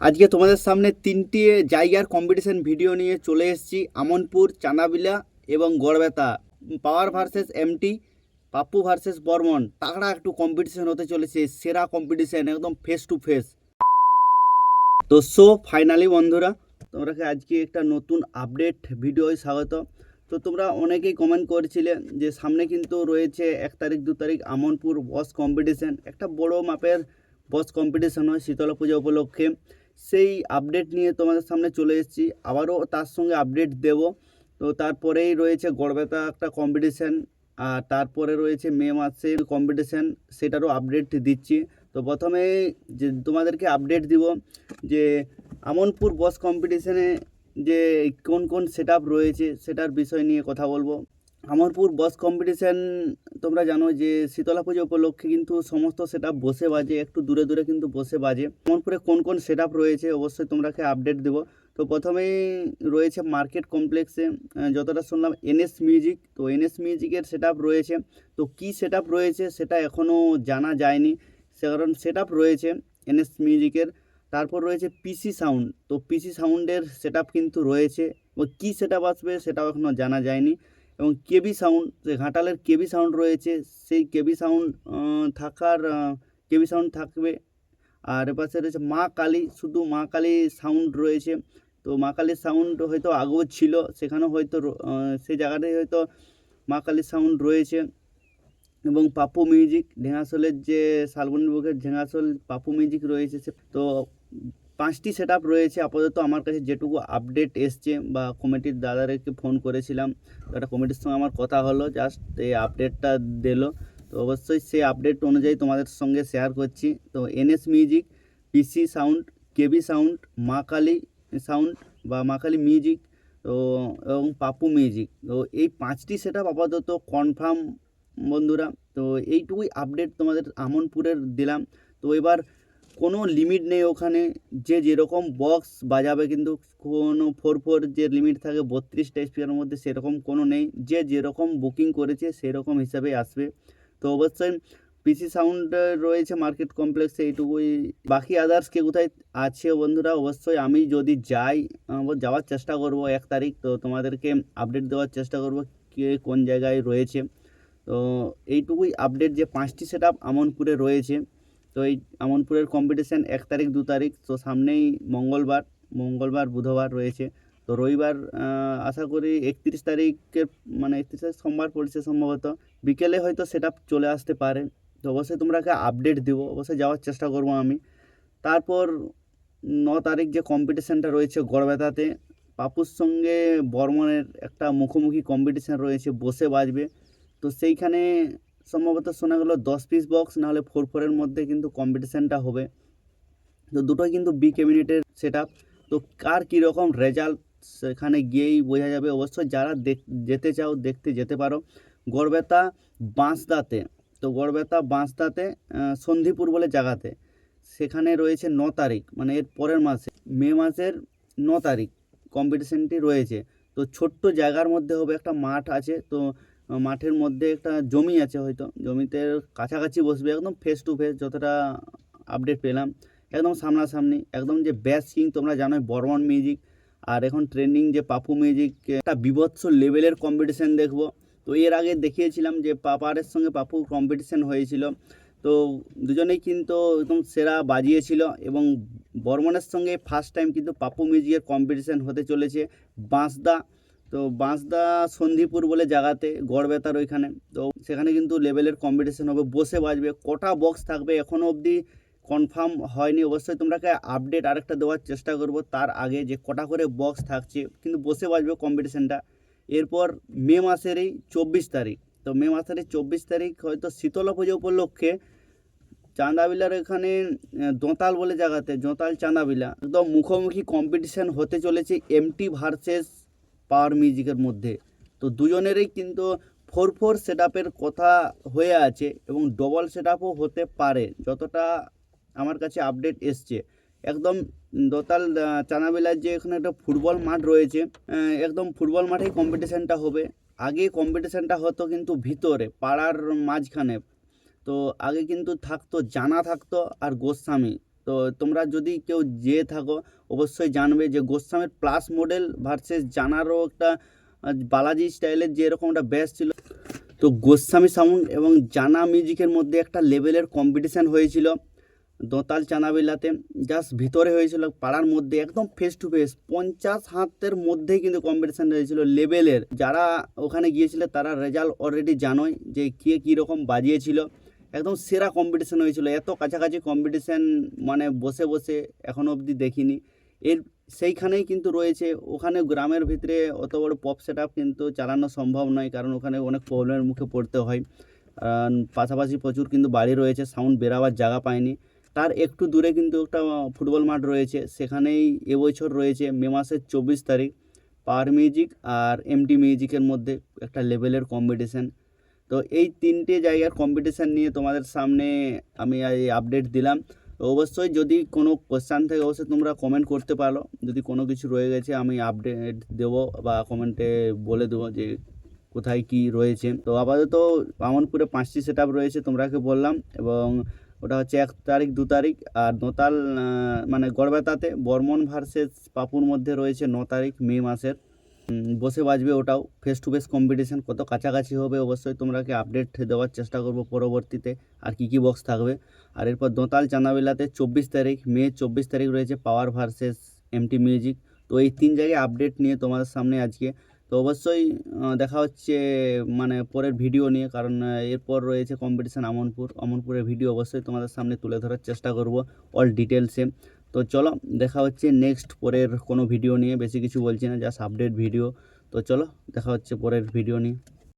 আজকে তোমাদের সামনে তিনটি জায়গার কম্পিটিশন ভিডিও নিয়ে চলে এসেছি। আমনপুর, চানাবিলা এবং Garhbeta. Power versus MT Pappu versus Barman. তাগড়া একটু কম্পিটিশন হতে চলেছে, সেরা কম্পিটিশন একদম ফেস টু ফেস তো সো ফাইনালি বন্ধুরা তোমরাকে আজকে একটা নতুন আপডেট ভিডিওয় স্বাগত। তো তোমরা অনেকেই কমেন্ট করেছিলে যে সামনে কিন্তু রয়েছে এক তারিখ, দু তারিখ আমনপুর বস কম্পিটিশন একটা বড় মাপের বস কম্পিটিশন হয় শীতলা পূজা উপলক্ষে। সেই আপডেট নিয়ে তোমাদের সামনে চলে এসেছি। আবারও তার সঙ্গে আপডেট দেব। তো তারপরেই রয়েছে গড়বেতা একটা কম্পিটিশন আর তারপরে রয়েছে মে মাসে কম্পিটিশন সেটারও আপডেট দিচ্ছি। তো প্রথমে যে তোমাদেরকে আপডেট দিব যে আমনপুর বস কম্পিটিশনে যে কোন কোন সেট রয়েছে, সেটার বিষয় নিয়ে কথা বলব। আমরপুর বস কম্পিটিশন তোমরা জানো যে শীতলা পুজো উপলক্ষে কিন্তু সমস্ত সেট বসে বাজে, একটু দূরে দূরে কিন্তু বসে বাজে। আমরপুরে কোন কোন সেট রয়েছে অবশ্যই তোমরাকে আপডেট দেবো। তো প্রথমেই রয়েছে মার্কেট কমপ্লেক্সে যতটা শুনলাম এনএস মিউজিক তো এনএস মিউজিকের সেট রয়েছে। তো কী সেট রয়েছে সেটা এখনও জানা যায়নি। সে কারণ সেট রয়েছে এনএস মিউজিকের তারপর রয়েছে পিসি সাউন্ড তো পিসি সাউন্ডের সেট কিন্তু রয়েছে। ও কী সেট আসবে সেটাও এখনও জানা যায়নি। এবং কেবি সাউন্ড, যে ঘাটালের কেবি সাউন্ড রয়েছে, সেই কেবি সাউন্ড থাকার কেবি সাউন্ড থাকবে। আর এপাশে রয়েছে মা কালী, শুধু মা কালী সাউন্ড রয়েছে। তো মা কালীর সাউন্ড হয়তো আগেও ছিল, সেখানেও হয়তো সেই জায়গাটায় হয়তো মা কালীর সাউন্ড রয়েছে। এবং পাপু মিউজিক ঢেঙ্গাসলের যে শালবনী বুকের ঢেঙ্গাসল পাপু মিউজিক রয়েছে তো পাঁচটি সেট রয়েছে। আপাতত আমার কাছে যেটুকু আপডেট এসছে বা কমিটির দাদাদেরকে ফোন করেছিলাম, একটা কমিটির সঙ্গে আমার কথা হলো জাস্ট এই আপডেটটা দিলো। তো অবশ্যই সেই আপডেট অনুযায়ী তোমাদের সঙ্গে শেয়ার করছি। তো NS music PC sound KB sound Maa Kali sound বা মা কালী মিউজিক তো এবং পাপু মিউজিক তো এই পাঁচটি সেট আপাতত কনফার্ম বন্ধুরা, তো এইটুকুই আপডেট তোমাদের আমনপুরের দিলাম। তো এবার কোনো লিমিট নেই ওখানে। যে যেরকম বক্স বাজাবে কিন্তু কোনো ফোর ফোর যে লিমিট থাকে বত্রিশটা স্পিকারের মধ্যে সেরকম কোনো নেই। যে যেরকম বুকিং করেছে সেরকম হিসাবেই আসবে। তো অবশ্যই পিসি সাউন্ড রয়েছে মার্কেট কমপ্লেক্সে এইটুকুই। বাকি আদার্স কে কোথায় আছে বন্ধুরা? অবশ্যই আমি যদি যাই যাওয়ার চেষ্টা করব এক তারিখ। তো তোমাদেরকে আপডেট দেওয়ার চেষ্টা করব কে কোন জায়গায় রয়েছে। তো এইটুকুই আপডেট যে পাঁচটি সেট আপ আমনপুরে রয়েছে। তো এই আমনপুরের কম্পিটিশান এক তারিখ, দু তারিখ, তো সামনেই মঙ্গলবার মঙ্গলবার, বুধবার রয়েছে। তো রবিবার আশা করি একত্রিশ তারিখের মানে একত্রিশ তারিখ সোমবার পড়ছে সম্ভবত। বিকেলে হয়তো সেট চলে আসতে পারে। তো অবশ্যই তোমরাকে আপডেট দেবো, অবশ্যই যাওয়ার চেষ্টা করব আমি। তারপর ন তারিখ যে কম্পিটিশানটা রয়েছে গড়বেতাতে, পাপুর সঙ্গে বর্মনের একটা মুখোমুখি কম্পিটিশান রয়েছে, বসে বাজবে। তো সেইখানে সম্ভবত শোনা গেলো দশ পিস বক্স নাহলে ফোর ফোরের মধ্যে কিন্তু কম্পিটিশানটা হবে। তো দুটোই কিন্তু বি ক্যাবিনেটের সেট তো কার কীরকম রেজাল্ট সেখানে গিয়েই বোঝা যাবে। অবশ্যই যারা যেতে চাও, দেখতে যেতে পারো। গড়বেতা বাঁশদাতে, তো গড়বেতা বাঁশদাতে সন্ধিপুর বলে জায়গাতে। সেখানে রয়েছে ন তারিখ মানে এর পরের মাসে। মে মাসের ন তারিখ কম্পিটিশানটি রয়েছে। তো ছোট্ট জায়গার মধ্যে হবে, একটা মাঠ আছে। তো মাঠের মধ্যে একটা জমি আছে হয়তো। জমিতে কাছাকাছি বসবে, একদম ফেস টু ফেস যতটা আপডেট পেলাম, একদম সামনাসামনি, একদম যে ব্যাস কিং তোমরা জানোই, বর্মন মিউজিক আর এখন ট্রেন্ডিং যে পাপু মিউজিক একটা বিভৎস লেভেলের কম্পিটিশান দেখব। তো এর আগে দেখিয়েছিলাম যে পাপারের সঙ্গে পাপু কম্পিটিশান হয়েছিল। তো দুজনেই কিন্তু একদম সেরা বাজিয়েছিল এবং বর্মনের সঙ্গে ফার্স্ট টাইম কিন্তু পাপু মিউজিকের কম্পিটিশান হতে চলেছে। বাঁশদা তো বাঁশদা সন্ধিপুর বলে জায়গাতে গড়বেতার ওইখানে। তো সেখানে কিন্তু লেভেলের কম্পিটিশান হবে, বসে বাজবে, কটা বক্স থাকবে এখনও অবধি কনফার্ম হয়নি। অবশ্যই তোমরাকে আপডেট আরেকটা দেওয়ার চেষ্টা করব, তার আগে যে কটা করে বক্স থাকছে, কিন্তু বসে বাজবে কম্পিটিশানটা এরপর মে মাসেরই চব্বিশ তারিখ। তো মে মাসের চব্বিশ তারিখ হয়তো শীতলা পুজো উপলক্ষে চাঁদাবিলার এখানে দোঁতাল বলে জায়গাতে, দোঁতাল চাঁদাবিলা। একদম মুখোমুখি কম্পিটিশান হতে চলেছে এমটি ভার্সেস পাওয়ার মিউজিকের মধ্যে। তো দুজনেরই কিন্তু ফোর ফোর সেট কথা হয়ে আছে এবং ডবল সেট হতে পারে, যতটা আমার কাছে আপডেট এসছে। একদম দোতাল চানাবিলার যে এখানে একটা ফুটবল মাঠ রয়েছে একদম ফুটবল মাঠেই কম্পিটিশানটা হবে। আগে কম্পিটিশানটা হতো কিন্তু ভিতরে, পাড়ার মাঝখানে। তো আগে কিন্তু থাকতো, জানা থাকতো আর গোস্বামী। তো তোমরা যদি কেউ যেয়ে থাকো, অবশ্যই জানবে যে গোস্বামীর প্লাস মডেল ভার্সেস জানারও একটা বালাজি স্টাইলের যে এরকম একটা ব্যাস ছিল। তো গোস্বামী সাউন্ড এবং জানা মিউজিকের মধ্যে একটা লেভেলের কম্পিটিশান হয়েছিল দোতাল চানাবিলাতে। জাস্ট ভিতরে হয়েছিল, পাড়ার মধ্যে একদম ফেস টু ফেস পঞ্চাশ হাতের মধ্যেই কিন্তু কম্পিটিশান হয়েছিল লেভেলের যারা ওখানে গিয়েছিল, তারা রেজাল্ট অলরেডি জানোই যে কে কীরকম বাজিয়েছিল। একদম সেরা কম্পিটিশান হয়েছিল। এত কাছাকাছি কম্পিটিশান মানে বসে বসে এখনও অবধি দেখিনি। এর সেইখানেই কিন্তু রয়েছে, ওখানে গ্রামের ভিতরে অত বড় পপ সেট কিন্তু চালানো সম্ভব নয়, কারণ ওখানে অনেক প্রবলেমের মুখে পড়তে হয়। পাশাপাশি প্রচুর কিন্তু বাড়ি রয়েছে সাউন্ড বেরাবার জায়গা পায়নি। তার একটু দূরে কিন্তু একটা ফুটবল মাঠ রয়েছে, সেখানেই এবছর রয়েছে মে মাসের চব্বিশ তারিখ পাওয়ার মিউজিক আর এমটি মিউজিকের মধ্যে একটা লেভেলের কম্পিটিশান তো এই তিনটে জায়গার কম্পিটিশান নিয়ে তোমাদের সামনে আমি এই আপডেট দিলাম। তো অবশ্যই যদি কোনো কোশ্চান থাকে, অবশ্যই তোমরা কমেন্ট করতে পারো। যদি কোনো কিছু রয়ে গেছে, আমি আপডেট দেবো বা কমেন্টে বলে দেবো যে কোথায় কি রয়েছে। তো আপাতত বামনপুরে পাঁচটি সেট রয়েছে তোমরাকে বললাম। এবং ওটা হচ্ছে এক তারিখ, দু তারিখ আর নোতাল মানে গড়বেতাতে বর্মন ভার্সেস পাপুর মধ্যে রয়েছে ন তারিখ, মে মাসের। বসে বাজবে ওটাও। ফেস টু ফেস কম্পিটিশান কত কাছাকাছি হবে অবশ্যই তোমরাকে আপডেট দেওয়ার চেষ্টা করব পরবর্তীতে আর কি কি বক্স থাকবে। আর এরপর দোতাল চানাবিলাতে চব্বিশ তারিখ, মে চব্বিশ তারিখ রয়েছে পাওয়ার ভার্সেস এমটি মিউজিক তো এই তিন জায়গায় আপডেট নিয়ে তোমাদের সামনে আজকে। তো অবশ্যই দেখা হচ্ছে মানে পরের ভিডিও নিয়ে, কারণ এরপর রয়েছে কম্পিটিশান আমনপুর। আমনপুরের ভিডিও অবশ্যই তোমাদের সামনে তুলে ধরার চেষ্টা করব। অল ডিটেলসে তো চলো, দেখা হচ্ছে নেক্সট পরের কোনো ভিডিও নিয়ে। বেশি কিছু বলছি না জাস্ট আপডেট ভিডিও তো চলো, দেখা হচ্ছে পরের ভিডিও নিয়ে।